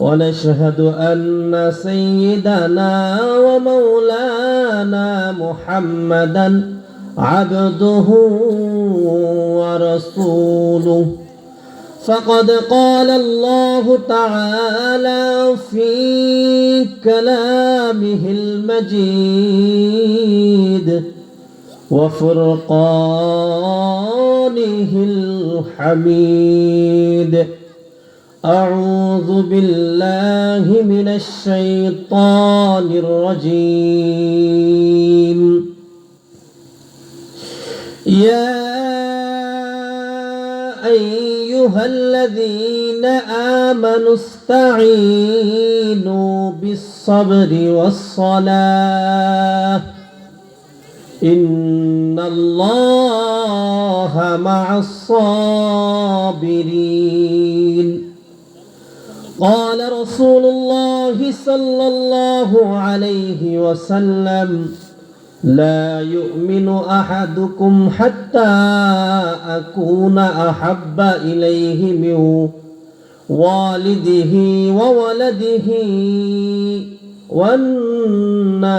ونشهد أن سيدنا ومولانا محمدا عبده ورسوله. فقد قال الله تعالى في كلامه المجيد وفرقانه الحميد. أعوذ بالله من الشيطان الرجيم. يا أيها الذين آمنوا استعينوا بالصبر والصلاة. إن الله مع الصابرين. قال رسول الله صلى الله عليه وسلم لا يؤمن أحدكم حتى أكون أحب إليه من والده وولده والناس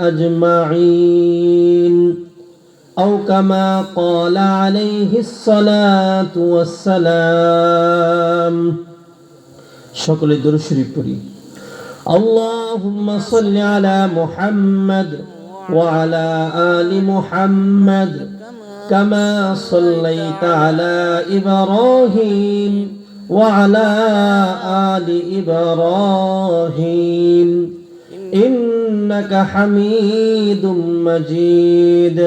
أجمعين. أو كما قال عليه الصلاة والسلام সকলে দরুদ শরীফ পড়ি اللهم صل على محمد وعلى آل محمد كما صليت على إبراهيم وعلى آل إبراهيم إنك حميد مجيد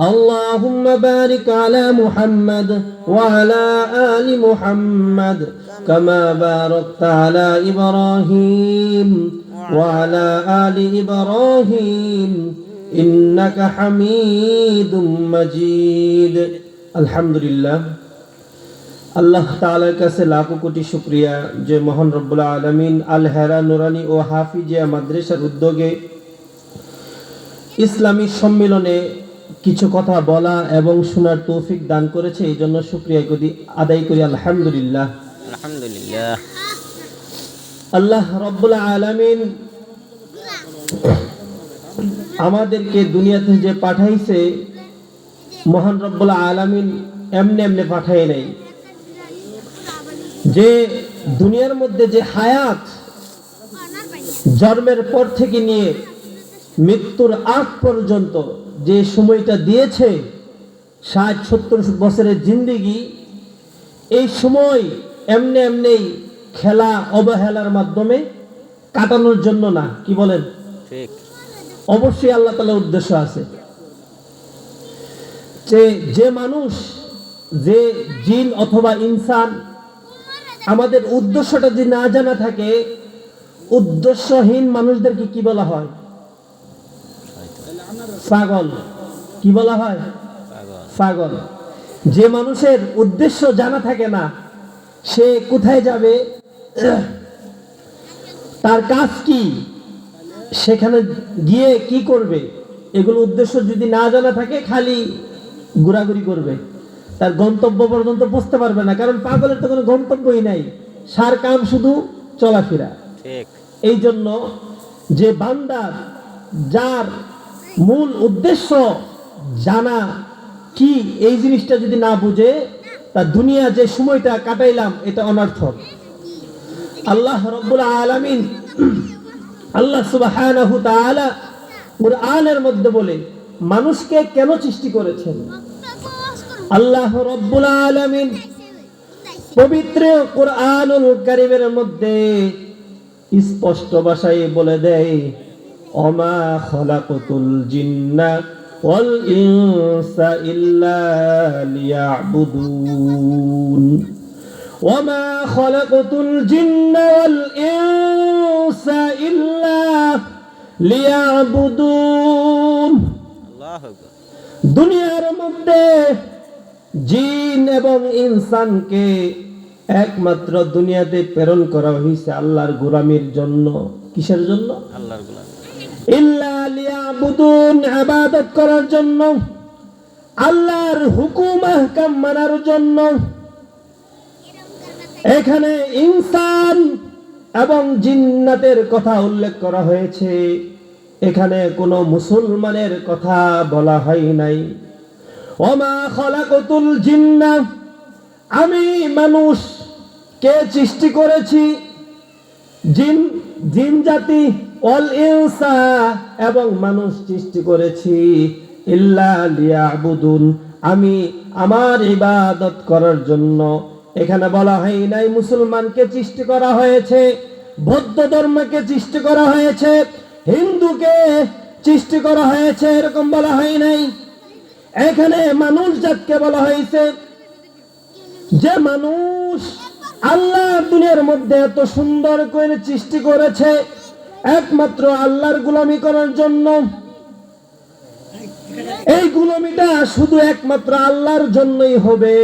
اللهم بارك على محمد وعلى آل محمد كما باركت على إبراهيم وعلى آل إبراهيم إنك حميد مجيد الحمد لله আল্লাহ তাআলার কাছে লাখো কোটি শুক্রিয়া যে মহান রব্বুল আলমিন আল হেরা নুরানি ও হাফিজিয়া মাদ্রাসার উদ্যোগে ইসলামী সম্মেলনে কিছু কথা বলা এবং শোনার তৌফিক দান করেছে এই জন্য শুক্রিয়া করি আদায় করি আলহামদুলিল্লাহ আলহামদুলিল্লাহ। আল্লাহ রব্বুল আলামিন আমাদেরকে দুনিয়াতে যে পাঠাইছে, মহান রব্বুল আলামিন এমনি এমনি পাঠাই নাই। যে দুনিয়ার মধ্যে যে হায়াত, জন্মের পর থেকে নিয়ে মৃত্যুর আগ পর্যন্ত যে সময়টা দিয়েছে, ষাট, সত্তর বছরের জিন্দিগি, এই সময় এমনি এমনি খেলা অবহেলার মাধ্যমে কাটানোর জন্য না কি বলেন? ঠিক। অবশ্যই আল্লাহ তালা উদ্দেশ্য আছে। যে যে মানুষ যে জিন অথবা ইনসান আমাদের উদ্দেশ্যটা যদি না জানা থাকে উদ্দেশ্যহীন মানুষদেরকে কি বলা হয়? পাগল। কি বলা হয়? পাগল। যে মানুষের উদ্দেশ্য জানা থাকে না সে কোথায় যাবে? তার কাজ কি? সেখানে গিয়ে কি করবে? এগুলো উদ্দেশ্য যদি না জানা থাকে খালি ঘোরাঘুরি করবে। তার গন্তব্য পর্যন্ত বুঝতে পারবে না কারণ পাগলের তো কোনো গন্তব্যই নাই। সার কাম শুধু চলাফেরা। এই জন্য যে বান্দার যার মূল উদ্দেশ্য জানা কি এই জিনিসটা যদি না বুঝে তা দুনিয়া যে সময়টা কাটাইলাম, এটা অনর্থক। আল্লাহ রব্বুল আলামিন আল্লাহ তাআলা কুরআনের মধ্যে বলে, মানুষকে কেন সৃষ্টি করেছেন? আল্লাহ রব্বুল আলামিন পবিত্র কোরআনুল কারিমের মধ্যে স্পষ্ট ভাষায় বলে দেয় অমা খলাকতুল জিন্না ওয়াল ইনসা ইল্লা লিয়াবুদুন وما خلقت الجن والإنس إلا ليعبدون আল্লাহু আকবার দুনিয়ার মধ্যে জিন এবং ইনসানকে একমাত্র দুনিয়াতে প্রেরণ করা হয়েছে আল্লাহর গোলামির জন্য কিসের জন্য আল্লাহর গোলাম ইল্লা ইবাদত করার জন্য, আল্লাহর হুকুম আহকাম মানার জন্য, এখানে ইনসান এবং জিন্নাতের কথা উল্লেখ করা হয়েছে। এখানে কোনো মুসলমানের কথা বলা হয় নাই। ওমা খলাকতুল জিন্না, আমি মানুষ কে সৃষ্টি করেছি? জিন জিন জাতি অল ইনসা এবং মানুষ সৃষ্টি করেছি ইল্লা লিয়াবুদুন। আমি আমার ইবাদত করার জন্য। এখানে বলা হয় নাই মুসলমানকে সৃষ্টি করা হয়েছে, বৌদ্ধ ধর্মকে সৃষ্টি করা হয়েছে, হিন্দুকে সৃষ্টি করা হয়েছে, এরকম বলা হয় নাই। এখানে মানুষ জাতকে বলা হয়েছে। যে মানুষ আল্লাহ দুনিয়ার মধ্যে এত সুন্দর করে সৃষ্টি করেছে একমাত্র আল্লাহর গুলামি করার জন্য। এই গুলামিটা শুধু একমাত্র আল্লাহর জন্যই হবে।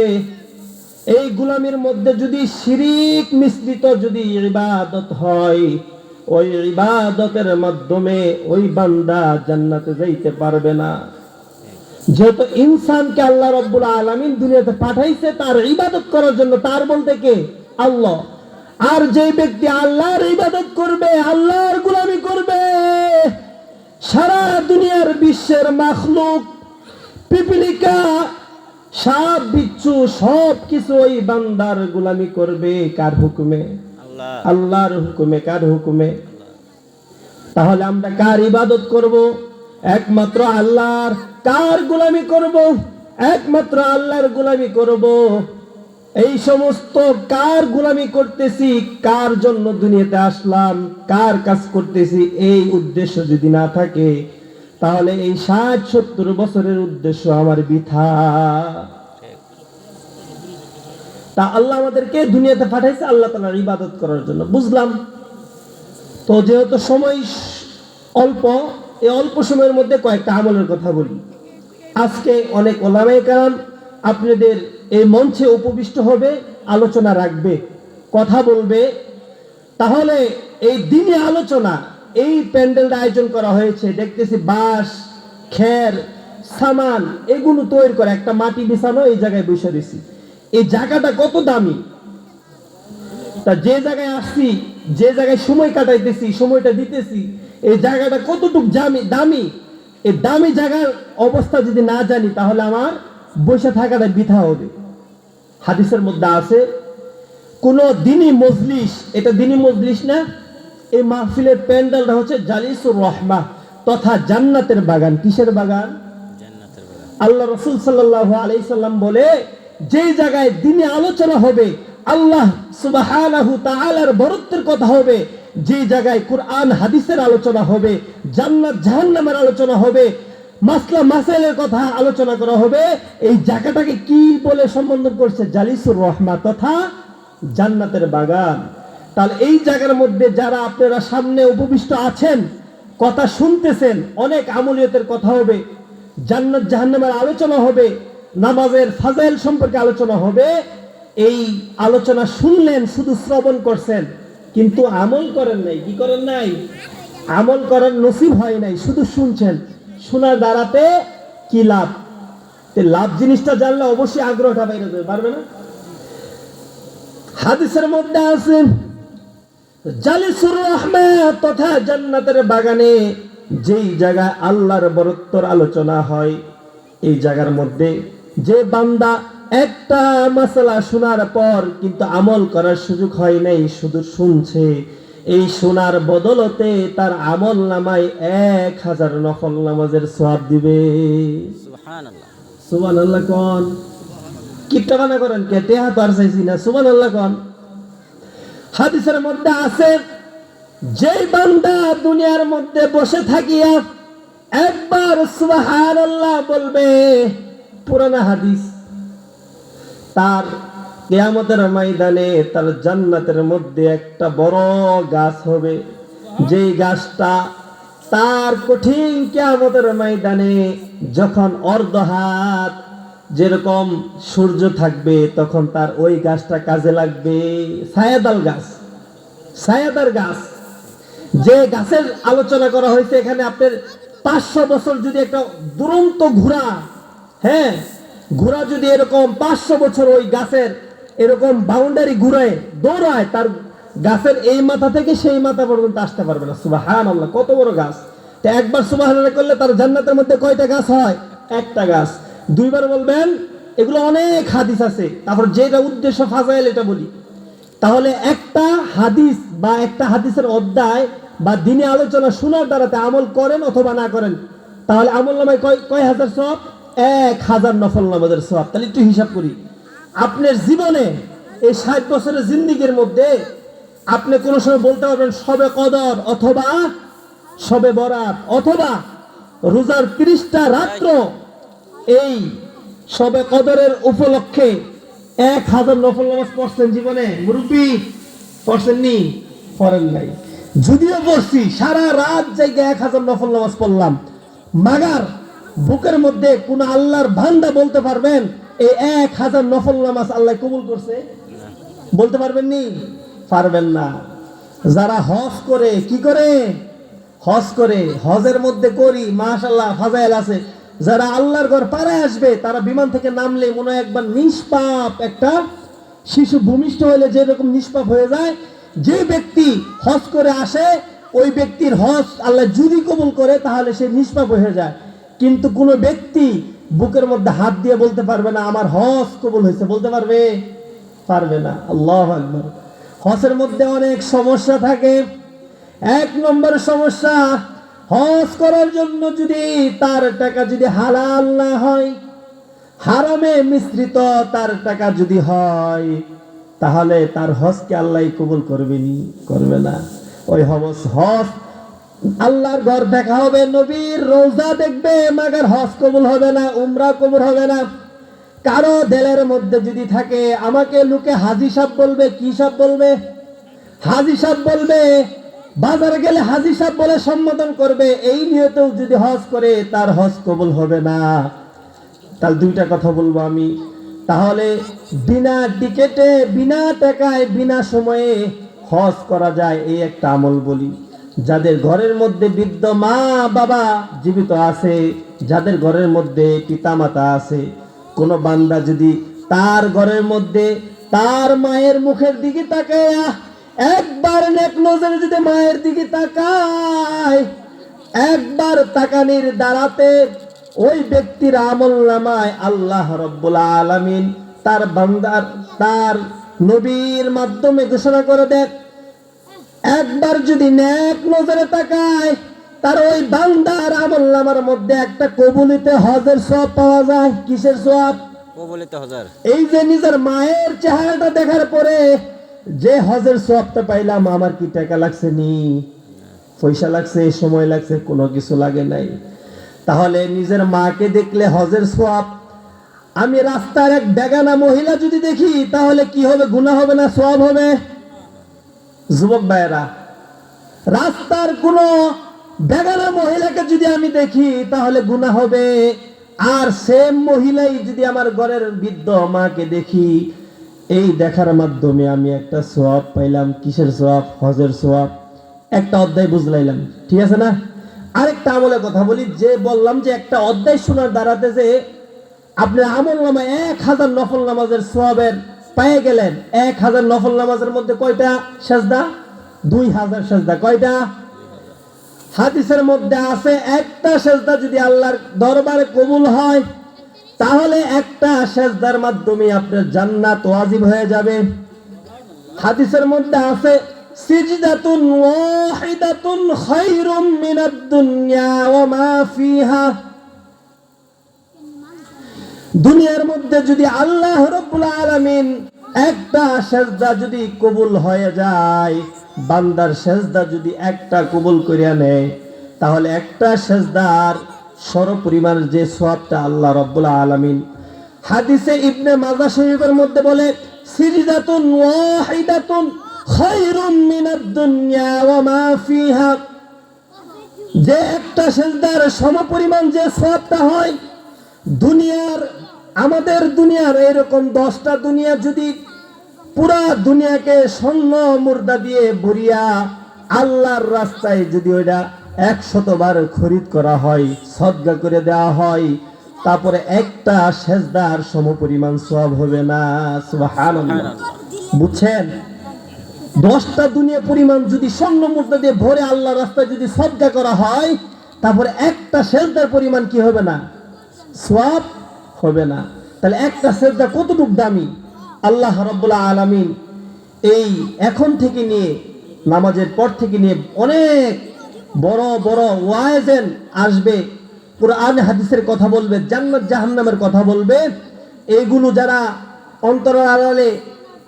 এই গুলামির মধ্যে যদি শিরিক মিশ্রিত যদি ইবাদত হয়, ওই ইবাদতের মাধ্যমে ওই বান্দা জান্নাতে যাইতে পারবে না। যেহেতু ইনসানকে আল্লাহ রব্বুল আলামিন দুনিয়াতে পাঠাইছে, তার ইবাদত করার জন্য তার বলতে কে? আল্লাহ। আর যে ব্যক্তি আল্লাহর ইবাদত করবে আল্লাহর গোলামি করবে সারা দুনিয়ার বিশ্বের মাখলুক পিপিলিকা সাপ বিচ্ছু সব কিছু ওই বান্দার গোলামি করবে কার হুকুমে? আল্লাহর হুকুমে কার হুকুমে? তাহলে আমরা কার ইবাদত করব? একমাত্র আল্লাহর। কার গোলামি করব? একমাত্র আল্লাহর গোলামি করব। এই সমস্ত কার গোলামি করতেছি? কার জন্য দুনিয়াতে আসলাম? কার কাজ করতেছি? এই উদ্দেশ্য যদি না থাকে, তাহলে এই ষাট সত্তর বছরের উদ্দেশ্য আমার বৃথা। তা আল্লাহ আমাদেরকে দুনিয়াতে পাঠাইছে, আল্লাহ তালার ইবাদত করার জন্য। বুঝলাম? তো যেহেতু সময় অল্প, এই অল্প সময়ের মধ্যে কয়েকটা আমলের কথা বলি। আজকে অনেক ওলামাই কারণ আপনাদের এই মঞ্চে উপবিষ্ট হবে, আলোচনা রাখবে, কথা বলবে। তাহলে এই দিনে আলোচনা, এই প্যান্ডেলটা আয়োজন করা হয়েছে, দেখতেছি বাঁশ, খের, সামান, এগুলো তৈরি করে, একটা মাটি বিছানো, এই জায়গায় বসে দিছি এই জায়গাটা কত দামি? তা যে জায়গায় আসছি, যে জায়গায় সময় কাটাইতেছি, সময়টা দিতেছি, এই জায়গাটা কতটুকু দামি দামি? এই দামি জায়গার অবস্থা যদি না জানি, তাহলে আমার বসে থাকাটা বৃথা হবে। হাদিসের মধ্যে আছে কোন দিনই মজলিস এটা দিনই মজলিস না এই মাহফিলের প্যান্ডেলটা হচ্ছে জালিসুর রহমা তথা জান্নাতের বাগান। কিসের বাগান? আল্লাহ রসুল সাল্লাহ আলাইসাল্লাম বলে যেই জায়গায় দিনে আলোচনা হবে আল্লাহ তাআলার বরত্বের কথা হবে যে জায়গায় কোরআন হাদিসের আলোচনা হবে জান্নাত জাহান্নামের আলোচনা হবে মাসলা মাসাইলের কথা আলোচনা করা হবে। এই জায়গাটাকে কি বলে সম্বোধন করছে? জালিসুর রহমা তথা জান্নাতের বাগান। তাহলে এই জায়গার মধ্যে যারা আপনারা সামনে উপবিষ্ট আছেন, কথা শুনতেছেন, অনেক আমলিয়তের কথা হবে, জান্নাত জাহান্নামের আলোচনা হবে, নামাজের ফাজাইল সম্পর্কে আলোচনা হবে, এই আলোচনা শুনলেন, শুধু শ্রবণ করছেন, কিন্তু আমল করেন নাই, কি করেন নাই? আমল করার নসিব হয় নাই, শুধু শুনছেন। শোনার দ্বারাতে কি লাভ? লাভ জিনিসটা জানলে অবশ্যই আগ্রহটা বাইরে যাবে, পারবে না? হাদিসের মধ্যে আছে, জালিসুর তথা জান্নাতের বাগানে যেই জায়গায় আল্লাহর বরত্বর আলোচনা হয়, এই জায়গার মধ্যে যে বান্দা একটা মশলা শোনার পর কিন্তু আমল করার সুযোগ হয় নাই, শুধু শুনছে। এই সোনার বদলতে তার আমল নামায় এক হাজার নফল নামাজের সওয়াব দিবে। সুবান আল্লাহ কন। কিপটা বানা করেন কে? টেহা তো আর চাইছি না। সুবান আল্লাহ কন। হাদিসের মধ্যে আছে যেই বান্দা দুনিয়ার মধ্যে বসে থাকিয়া একবার আল্লাহ বলবে পুরানা হাদিস। তার কেয়ামতের ময়দানে তার জান্নাতের মধ্যে একটা বড় গাছ হবে। যেই গাছটা তার কঠিন কেয়ামতের ময়দানে যখন অর্ধ হাত যেরকম সূর্য থাকবে, তখন তার ওই গাছটা কাজে লাগবে ছায়াদাল গাছ। ছায়াদার গাছ। যে গাছের আলোচনা করা হয়েছে এখানে আপনার পাঁচশো বছর যদি একটা দুরন্ত ঘোড়া হ্যাঁ ঘোড়া যদি এরকম পাঁচশো বছর ওই গাছের এরকম বাউন্ডারি ঘুরায়, দৌড়ায়, তার গাছের এই মাথা থেকে সেই মাথা পর্যন্ত আসতে পারবে না। সুবাহান আল্লাহ কত বড় গাছ। তো একবার সুবাহান করলে তার জান্নাতের মধ্যে কয়টা গাছ হয়? একটা গাছ। দুইবার বলবেন, এগুলো অনেক হাদিস আছে। তারপর যেটা উদ্দেশ্য ফাজাইল, এটা বলি। তাহলে একটা হাদিস বা একটা হাদিসের অধ্যায় বা দিনে আলোচনা শোনার দ্বারাতে আমল করেন অথবা না করেন, তাহলে আমল নামায় কয় কয় হাজার সব এক হাজার নফল নামাজের সব তাহলে একটু হিসাব করি। আপনার জীবনে এই ষাট বছরের জিন্দিগির মধ্যে আপনি কোনো সময় বলতে পারবেন সবে কদর অথবা সবে বরাত অথবা, রোজার তিরিশটা রাত্র এই সবে কদরের উপলক্ষে এক হাজার নফল নামাজ পড়ছেন জীবনে মুরব্বী পড়ছেন নি পড়েন নাই। যদিও পড়ছি, সারা রাত জায়গায় এক হাজার নফল নামাজ পড়লাম। মাগার, বুকের মধ্যে কোন আল্লাহর ভান্ডা বলতে পারবেন এই এক হাজার নফল নামাজ আল্লাহ কবুল করছে? বলতে পারবেন নি? পারবেন না। যারা হজ করে, কি করে? হজ করে, হজের মধ্যে করি মাশাল্লাহ ফাজাইল আছে। যারা আল্লাহর ঘর পাড়ায় আসবে, তারা বিমান থেকে নামলে মনে হয় একবার নিষ্পাপ একটা শিশু ভূমিষ্ঠ হলে যেরকম নিষ্পাপ হয়ে যায়, যে ব্যক্তি হজ করে আসে, ওই ব্যক্তির হজ আল্লাহ যদি কবুল করে, তাহলে সে নিষ্পাপ হয়ে যায়। কিন্তু কোনো ব্যক্তি বুকের মধ্যে হাত দিয়ে বলতে পারবে না, আমার হজ কবুল হয়েছে। বলতে পারবে? পারবে না। আল্লাহ আকবর। হজের মধ্যে অনেক সমস্যা থাকে। এক নম্বর সমস্যা, হজ করার জন্য যদি তার টাকা যদি হালাল না হয়, হারামে মিশ্রিত তার টাকা যদি হয়, তাহলে তার হজকে আল্লাহ কবুল করবেনি করবে না। ওই হজ হজ আল্লাহর ঘর দেখা হবে, নবীর রোজা দেখবে, মাগার হজ কবুল হবে না, উমরা কবুল হবে না। কারও দেলের মধ্যে যদি থাকে, আমাকে লোকে হাজি সাহ বলবে, কি সাহ বলবে? হাজি সাহ বলবে, বাজারে গেলে হাজি সাহ বলে সম্বোধন করবে, এই নিয়তেও যদি হজ করে, তার হজ কবুল হবে না। তাহলে দুইটা কথা বলব আমি। তাহলে বিনা টিকেটে, বিনা টাকায়, বিনা সময়ে হজ করা যায়, এই একটা আমল বলি। যাদের ঘরের মধ্যে বৃদ্ধ মা, বাবা জীবিত আছে, যাদের ঘরের মধ্যে পিতামাতা আছে, কোন বান্দা যদি তার ঘরের মধ্যে তার মায়ের মুখের দিকে তাকায় একবার নেক নজরে যদি মায়ের দিকে তাকায়, একবার তাকানির দ্বারাতে ওই ব্যক্তির আমল নামায় আল্লাহ রব্বুল আলামিন, তার বান্দার, তার নবীর মাধ্যমে ঘোষণা করে দেখ একবার যদি নেক নজরে তাকায় তার ওই বান্দার আমল নামার মধ্যে একটা কবুলিতে হজের সব পাওয়া যায়। কিসের সব কবলিত হাজার। এই যে নিজের মায়ের চেহারাটা দেখার পরে যে হজের সবটা পাইলাম আমার কি টাকা লাগছে নি? পয়সা লাগছে সময় লাগছে কোনো কিছু লাগে নাই। তাহলে নিজের মাকে দেখলে হজের সব আমি রাস্তার এক বেগানা মহিলা যদি দেখি তাহলে কি হবে? গুণা হবে না? সব হবে? যুবক ভাইয়েরা, রাস্তার কোন বেগানা মহিলাকে যদি আমি দেখি, তাহলে গুণা হবে। আর সেম মহিলাই যদি আমার ঘরের বৃদ্ধ মাকে দেখি, এই দেখার মাধ্যমে আমি একটা সোয়াব পাইলাম। কিসের সোয়াব হজের সোয়াব একটা অধ্যায় বুঝলাইলাম। ঠিক আছে না? আরেকটা আমলের কথা বলি, যে বললাম যে একটা অধ্যায় শোনার দ্বারাতে যে আপনি আমল নামা এক হাজার নফল নামাজের সোয়াবের পেয়ে গেলেন এক হাজার নফল নামাজের মধ্যে কয়টা? সেজদা? দুই হাজার সেজদা। কয়টা? হাদিসের মধ্যে আছে, একটা সেজদা যদি আল্লাহর দরবারে কবুল হয়, তাহলে একটা সেজদার মাধ্যমে আপনার জান্নাত ওয়াজিব হয়ে যাবে। হাদিসের মধ্যে আছে, সিজদাতুন ওয়াহিদাতুন খায়রুম মিনাদ দুনিয়া ওয়া মা ফিহা। দুনিয়ার মধ্যে যদি আল্লাহ রব্বুল আলামিন একটা সেজদা যদি কবুল হয়ে যায়, বান্দার সেজদা যদি একটা কবুল করিয়া নেয়, তাহলে একটা সেজদার সর পরিমাণ যে সওয়াবটা আল্লাহ রব্বুল আলামিন হাদিসে ইবনে মাজা শরীফের মধ্যে বলে, সিজদাতুন ওয়াহিদাতুন খায়রুম মিনাদ দুনিয়া ওয়া মা ফিহা। যে একটা সেজদার সমপরিমাণ যে সওয়াবটা হয়, দুনিয়ার আমাদের দুনিয়ার এরকম দশটা দুনিয়া যদি পুরা দুনিয়াকে স্বর্ণ মুর্দা দিয়ে ভরিয়া আল্লাহর রাস্তায় যদি ওইটা একশতবার খরিদ করা হয়, সদ্গা করে দেওয়া হয়, তারপরে একটা সেজদার সমপরিমাণ সব হবে না বুঝছেন? দশটা দুনিয়া পরিমাণ যদি স্বর্ণ মুদ্রা দিয়ে ভরে আল্লাহ রাস্তায় যদি সদ্গা করা হয়, তারপরে একটা সেজদার পরিমাণ কি হবে না? সোয়াব হবে না। তাহলে একটা সেজদা কতটুক দামি? আল্লাহ রব্বুল্লাহ আলামিন এই এখন থেকে নিয়ে, নামাজের পর থেকে নিয়ে অনেক বড় বড় ওয়াইজেন আসবে, কোরআন হাদিসের কথা বলবে, জান্নাত জাহান্নামের কথা বলবে। এইগুলো যারা অন্তরের আড়ালে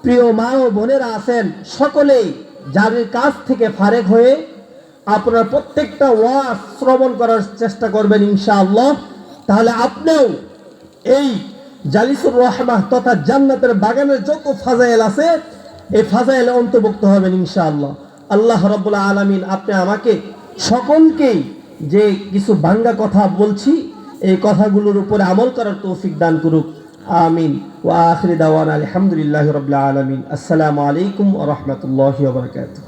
প্রিয় মা ও বোনেরা আছেন, সকলেই যাদের কাছ থেকে ফারেক হয়ে আপনার প্রত্যেকটা ওয়াজ শ্রবণ করার চেষ্টা করবেন ইনশাআল্লাহ। তাহলে আপনিও এই জালিসুর রহমাহ তথা জান্নাতের বাগানের যত ফাজাইল আছে, এই ফাজাইলে অন্তর্ভুক্ত হবেন ইনশাআল্লাহ। আল্লাহ রব্বুল্লাহ আলামিন, আপনি আমাকে সকলকেই যে কিছু বাঙ্গা কথা বলছি, এই কথাগুলোর উপরে আমল করার তৌফিক দান করুক। আমিন। ওয়া আখিরি দাওয়ানা আলহামদুলিল্লাহি রাব্বিল আলামিন। আসসালামু আলাইকুম রাহমাতুল্লাহি ওয়া বারাকাতুহু।